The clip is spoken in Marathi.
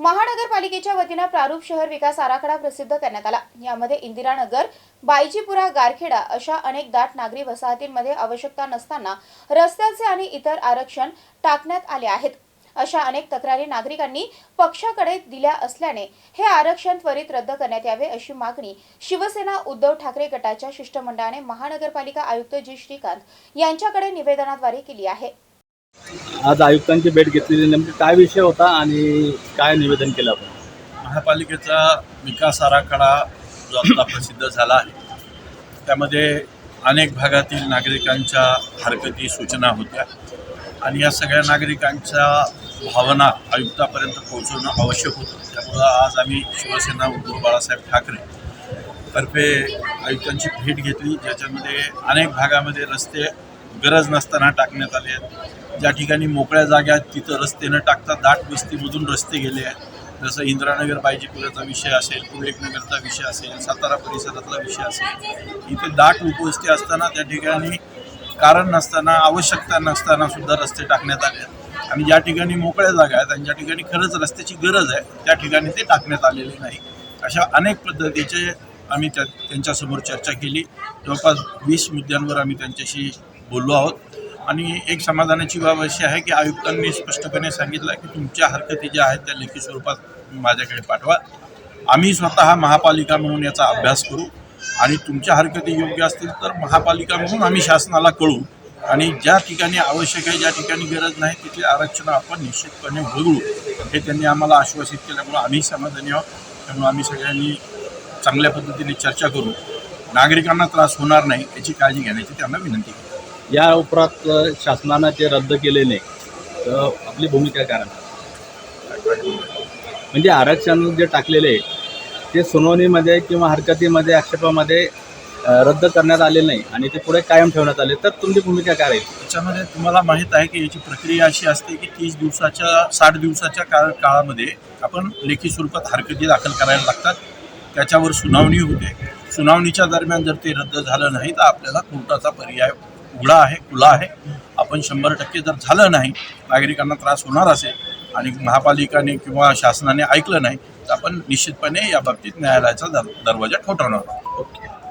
महानगरपालिकेच्या वतीनं प्रारूप शहर विकास आराखडा प्रसिद्ध करण्यात आला. यामध्ये इंदिरानगर बायजीपुरा गारखेडा अशा अनेक दाट नागरी वसाहतींमध्ये आवश्यकता नसताना रस्त्याचे आणि इतर आरक्षण टाकण्यात आले आहेत. अशा अनेक तक्रारी नागरिकांनी पक्षाकडे दिल्या असल्याने हे आरक्षण त्वरित रद्द करण्यात यावे अशी मागणी शिवसेना उद्धव ठाकरे गटाच्या शिष्टमंडळाने महानगरपालिका आयुक्त जी. श्रीकांत यांच्याकडे निवेदनाद्वारे केली आहे. आज आयुक्तांची भेट घेतलेली नेमकी काय विषय होता आणि काय निवेदन केलं आपण? महापालिकेचा विकास आराखडा जो आता प्रसिद्ध झाला आहे त्यामध्ये अनेक भागातील नागरिकांच्या हरकती सूचना होत्या. आणि या सगळ्या नागरिकांच्या भावना आयुक्तापर्यंत पोहोचवणं आवश्यक होतं. त्यामुळं आज आम्ही शिवसेना उद्धव बाळासाहेब ठाकरे तर्फे आयुक्तांची भेट घेतली ज्याच्यामध्ये अनेक भागामध्ये रस्ते गरज नसताना टाकण्यात आले आहेत. ज्या ठिकाणी मोकळ्या जागा आहेत तिथं रस्ते न टाकता दाट वस्तीमधून रस्ते गेले आहेत. जसं इंद्रानगर बायजीपुराचा विषय असेल नगरचा विषय असेल सातारा परिसरातला विषय असेल इथे दाट उपवस्ती असताना त्या ठिकाणी कारण नसताना आवश्यकता नसताना सुद्धा रस्ते टाकण्यात आले आहेत. आणि ज्या ठिकाणी मोकळ्या जागा आहेत आणि ज्या ठिकाणी खरंच रस्त्याची गरज आहे त्या ठिकाणी ते टाकण्यात आलेले नाही. अशा अनेक पद्धतीचे आम्ही त्या त्यांच्यासमोर चर्चा केली. जवळपास वीस मुद्द्यांवर आम्ही त्यांच्याशी बोललो आहोत. आणि एक समाधानाची बाब अशी आहे की आयुक्तांनी स्पष्टपणे सांगितलं की तुमच्या हरकती ज्या आहेत त्या लेखी स्वरूपात माझ्याकडे पाठवा. आम्ही स्वतः महापालिका म्हणून याचा अभ्यास करू. आणि तुमच्या हरकती योग्य असतील तर महापालिका म्हणून आम्ही शासनाला कळू. आणि ज्या ठिकाणी आवश्यक आहे ज्या ठिकाणी गरज नाही तिथे आरक्षण आपण निश्चितपणे वगळू. हे त्यांनी आम्हाला आश्वासित केल्यामुळं आम्ही समाधानी आहोत. त्यामुळे आम्ही सगळ्यांनी चांगल्या पद्धतीने चर्चा करू. नागरिकांना त्रास होणार नाही याची काळजी घेण्याची त्यांना विनंती करू. या उपरांत शासनानं ते रद्द केले नाही तर आपली भूमिका काय? म्हणजे आरक्षण जे टाकलेले आहे ते सुनावणीमध्ये किंवा हरकतीमध्ये आक्षेपामध्ये रद्द करण्यात आले नाही आणि ते पुढे कायम ठेवण्यात आले. तर तुमची भूमिका काय राहील त्याच्यामध्ये तुम्हाला माहीत आहे की याची प्रक्रिया अशी असते की तीस दिवसाच्या साठ दिवसाच्या काळ काळामध्ये आपण लेखी स्वरूपात हरकती दाखल करायला लागतात. त्याच्यावर सुनावणी होते. सुनावणीच्या दरम्यान जर ते रद्द झालं नाही तर आपल्याला कोर्टाचा पर्याय उघडा आहे खुला आहे. आपण शंभर टक्के जर झालं नाही नागरिकांना त्रास होणार असेल आणि महापालिकाने किंवा शासनाने ऐकलं नाही तर आपण निश्चितपणे या बाबतीत न्यायालयाचा दर दरवाजा ठोठावणार आहोत.